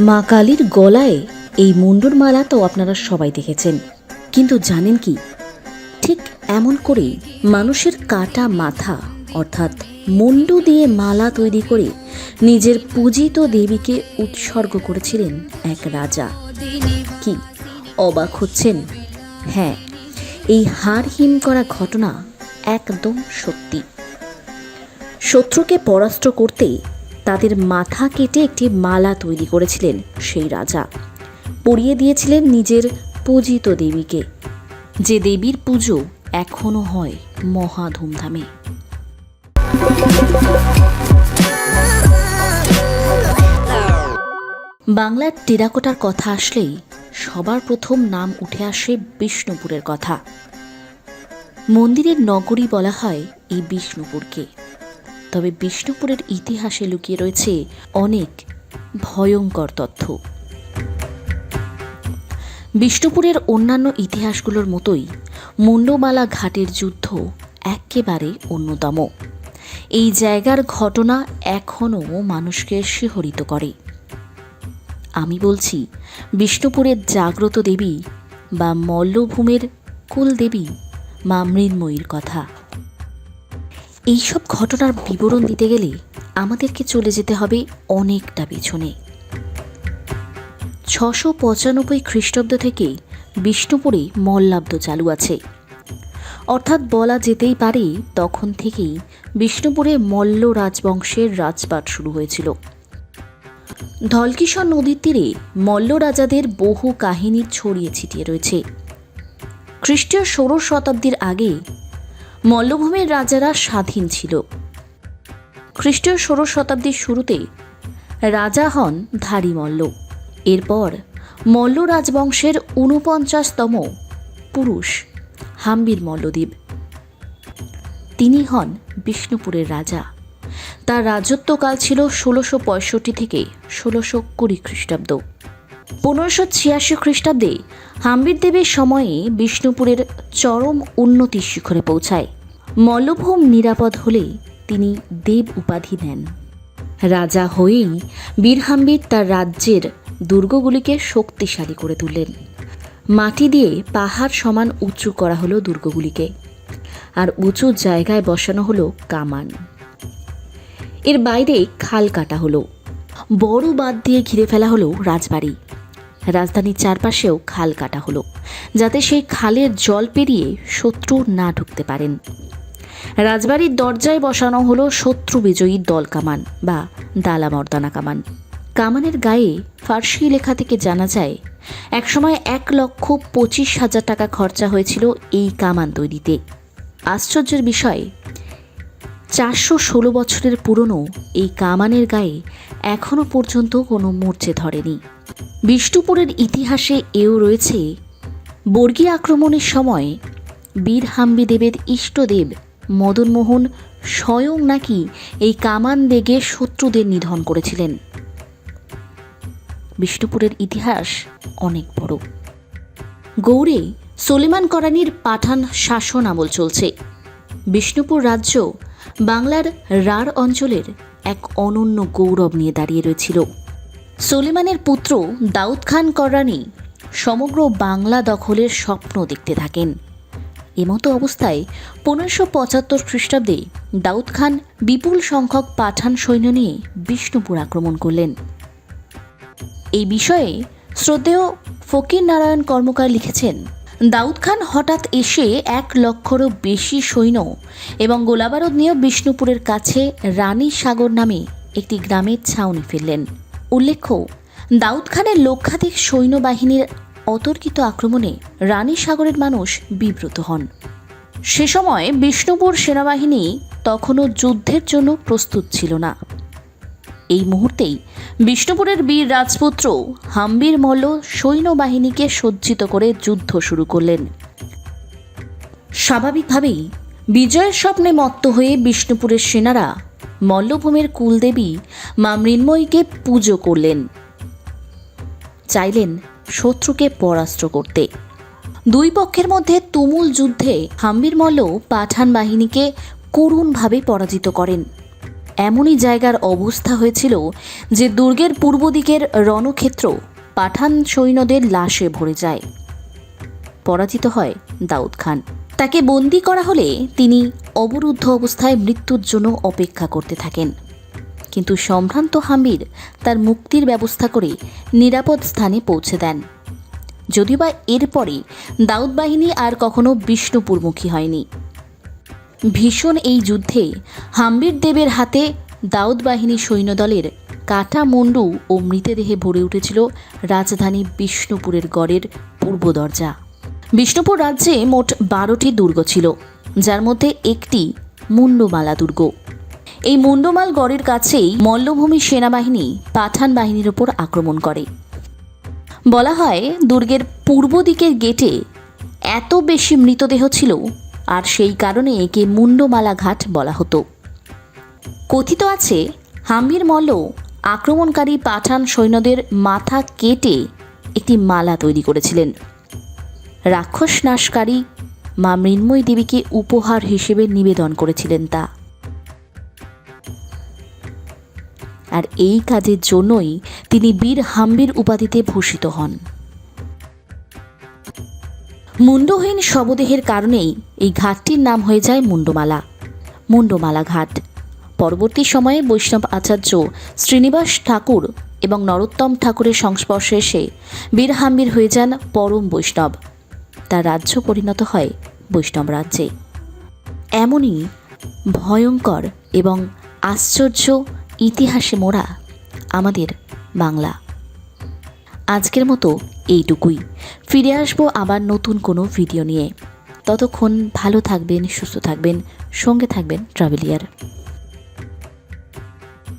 মা কালীর গলায় এই মুন্ডুর মালা তো আপনারা সবাই দেখেছেন। কিন্তু জানেন কি? ঠিক এমন করেই মানুষের কাটা মাথা, অর্থাৎ মুন্ডু দিয়ে মালা তৈরি করে নিজের পূজিত দেবীকে উৎসর্গ করেছিলেন এক রাজা। কি, অবাক হচ্ছেন? হ্যাঁ এই হিম করা ঘটনা একদম সত্যি। শত্রুকে পরাস্ত করতে তাদের মাথা কেটে একটি মালা তৈরি করেছিলেন সেই রাজা। পরিয়ে দিয়েছিলেন নিজের পূজিত দেবীকে। যে দেবীর পুজো এখনও হয় মহা ধুমধামে। বাংলার টেরাকোটার কথা আসলেই সবার প্রথম নাম উঠে আসে বিষ্ণুপুরের কথা। মন্দিরের নগরী বলা হয় এই বিষ্ণুপুরকে। তবে বিষ্ণুপুরের ইতিহাসে লুকিয়ে রয়েছে অনেক ভয়ঙ্কর তথ্য। বিষ্ণুপুরের অন্যান্য ইতিহাসগুলোর মতোই মুন্ডমালা ঘাটের যুদ্ধ একেবারে অন্যতম। এই জায়গার ঘটনা এখনও মানুষকে শিহরিত করে। আমি বলছি, বিষ্ণুপুরের জাগ্রত দেবী বা মল্লভূমের কুলদেবী মা মৃন্ময়ীর কথা। এইসব ঘটনার বিবরণ দিতে গেলে আমাদেরকে চলে যেতে হবে অনেকটা পেছনে। ছশো পঁচানব্বই খ্রিস্টাব্দ থেকে বিষ্ণুপুরে মল্লাব্দ চালু আছে। অর্থাৎ বলা যেতেই পারে তখন থেকেই বিষ্ণুপুরে মল্ল রাজবংশের রাজপাট শুরু হয়েছিল। ধলকিশর নদীর তীরে মল্ল রাজাদের বহু কাহিনী ছড়িয়ে ছিটিয়ে রয়েছে। খ্রিস্টীয় ষোড়শ শতাব্দীর আগে মল্লভূমের রাজারা স্বাধীন ছিল। খ্রিস্টীয় ষোড়শ শতাব্দীর শুরুতে রাজা হন ধারী মল্ল। এরপর মল্ল রাজবংশের ঊনপঞ্চাশতম পুরুষ হাম্বির মল্লদ্বীপ। তিনি হন বিষ্ণুপুরের রাজা। তার রাজত্বকাল ছিল ষোলোশো পঁয়ষট্টি থেকে ষোলোশো কুড়ি খ্রিস্টাব্দ। পনেরোশো ছিয়াশি খ্রিস্টাব্দে হাম্বির দেবের সময়ে বিষ্ণুপুরের চরম উন্নতির শিখরে পৌঁছায়। মল্লভূম নিরাপদ হলে তিনি দেব উপাধি নেন। রাজা হয়েই বীরহাম্বির তার রাজ্যের দুর্গগুলিকে শক্তিশালী করে তুললেন। মাটি দিয়ে পাহাড় সমান উঁচু করা হলো দুর্গগুলিকে। আর উঁচু জায়গায় বসানো হলো কামান। এর বাইরে খাল কাটা হলো। বড় বাদ দিয়ে ঘিরে ফেলা হলো রাজবাড়ি। রাজধানীর চারপাশেও খাল কাটা হলো, যাতে সেই খালের জল পেরিয়ে শত্রু না ঢুকতে পারেন। রাজবাড়ির দরজায় বসানো হলো শত্রু বিজয়ী দল কামান বা দালা মর্দানা কামান। কামানের গায়ে ফার্সি লেখা থেকে জানা যায়, একসময় এক লক্ষ পঁচিশ হাজার টাকা খরচা হয়েছিল এই কামান তৈরিতে। আশ্চর্যের বিষয়, চারশো ষোলো বছরের পুরনো এই কামানের গায়ে এখনও পর্যন্ত কোনো মূর্ছে ধরেনি। বিষ্ণুপুরের ইতিহাসে এও রয়েছে বর্গী আক্রমণের সময় বীর হাম্বি দেবের ইষ্টদেব মদনমোহন স্বয়ং নাকি এই কামান বেগে শত্রুদের নিধন করেছিলেন। বিষ্ণুপুরের ইতিহাস অনেক বড়। গৌড়ে সলিমান করানির পাঠান শাসন আমল চলছে। বিষ্ণুপুর রাজ্য বাংলার রাঢ় অঞ্চলের এক অনন্য গৌরব নিয়ে দাঁড়িয়ে রয়েছিল। সলিমানের পুত্র দাউদ খান কররানি সমগ্র বাংলা দখলের স্বপ্ন দেখতে থাকেন। এমতো অবস্থায় পনেরোশো পঁচাত্তর খ্রিস্টাব্দে দাউদ খান বিপুল সংখ্যক পাঠান সৈন্য নিয়ে বিষ্ণুপুর আক্রমণ করলেন। এই বিষয়ে শ্রদ্ধেয় ফকির নারায়ণ কর্মকার লিখেছেন, দাউদ খান হঠাৎ এসে এক লক্ষরও বেশি সৈন্য এবং গোলাবারুদ নিয়ে বিষ্ণুপুরের কাছে রানী সাগর নামে একটি গ্রামের ছাউনি ফেললেন। উল্লেখ্য, দাউদ খানের লক্ষাধিক সৈন্যবাহিনীর অতর্কিত আক্রমণে রানী সাগরের মানুষ বিব্রত হন। সে সময় বিষ্ণুপুর সেনাবাহিনী তখনও যুদ্ধের জন্য প্রস্তুত ছিল না। এই মুহূর্তেই বিষ্ণুপুরের বীর রাজপুত্র হাম্বির মল্ল সৈন্যবাহিনীকে সজ্জিত করে যুদ্ধ শুরু করলেন। স্বাভাবিকভাবেই বিজয়ের স্বপ্নে মত্ত হয়ে বিষ্ণুপুরের সেনারা মল্লভূমের কুলদেবী মা মৃন্ময়ীকে পুজো করলেন। চাইলেন শত্রুকে পরাস্ত করতে। দুই পক্ষের মধ্যে তুমুল যুদ্ধে হাম্বির মল্ল পাঠান বাহিনীকে করুণভাবে পরাজিত করেন। এমনই জায়গার অবস্থা হয়েছিল যে দুর্গের পূর্ব দিকের রণক্ষেত্র পাঠান সৈন্যদের লাশে ভরে যায়। পরাজিত হয় দাউদ খান। তাকে বন্দি করা হলে তিনি অবরুদ্ধ অবস্থায় মৃত্যুর জন্য অপেক্ষা করতে থাকেন। কিন্তু সম্ভ্রান্ত হামির তার মুক্তির ব্যবস্থা করে নিরাপদ স্থানে পৌঁছে দেন। যদিও বা এরপরে দাউদ বাহিনী আর কখনো বিষ্ণুপুরমুখী হয়নি। ভীষণ এই যুদ্ধে হাম্বির দেবের হাতে দাউদ বাহিনী সৈন্যদলের কাটা মুন্ডু ও মৃতদেহে ভরে উঠেছিল রাজধানী বিষ্ণুপুরের গড়ের পূর্ব দরজা। বিষ্ণুপুর রাজ্যে মোট বারোটি দুর্গ ছিল, যার মধ্যে একটি মুন্ডমালা দুর্গ। এই মুন্ডমাল গড়ের কাছেই মল্লভূমি সেনাবাহিনী পাঠান বাহিনীর ওপর আক্রমণ করে। বলা হয়, দুর্গের পূর্ব দিকের গেটে এত বেশি মৃতদেহ ছিল, আর সেই কারণে একে মুন্ডমালা ঘাট বলা হতো। কথিত আছে হাম্বির মল্ল আক্রমণকারী পাঠান সৈন্যদের মাথা কেটে একটি মালা তৈরি করেছিলেন। রাক্ষস নাশকারী মা মৃন্ময়ী দেবীকে উপহার হিসেবে নিবেদন করেছিলেন তা। আর এই কাজের জন্যই তিনি বীর হাম্বির উপাধিতে ভূষিত হন। মুন্ডহীন শবদেহের কারণেই এই ঘাটটির নাম হয়ে যায় মুন্ডমালা মুন্ডমালা ঘাট। পরবর্তী সময়ে বৈষ্ণব আচার্য শ্রীনিবাস ঠাকুর এবং নরোত্তম ঠাকুরের সংস্পর্শে এসে বীরহাম্বির হয়ে যান পরম বৈষ্ণব। তার রাজ্য পরিণত হয় বৈষ্ণব রাজ্যে। এমনই ভয়ঙ্কর এবং আশ্চর্য ইতিহাসে মোড়া আমাদের বাংলা। আজকের মতো এইটুকুই। ফিরে আসব আবার নতুন কোনো ভিডিও নিয়ে। ততক্ষণ ভালো থাকবেন, সুস্থ থাকবেন, সঙ্গে থাকবেন ট্রাভেলিয়ার।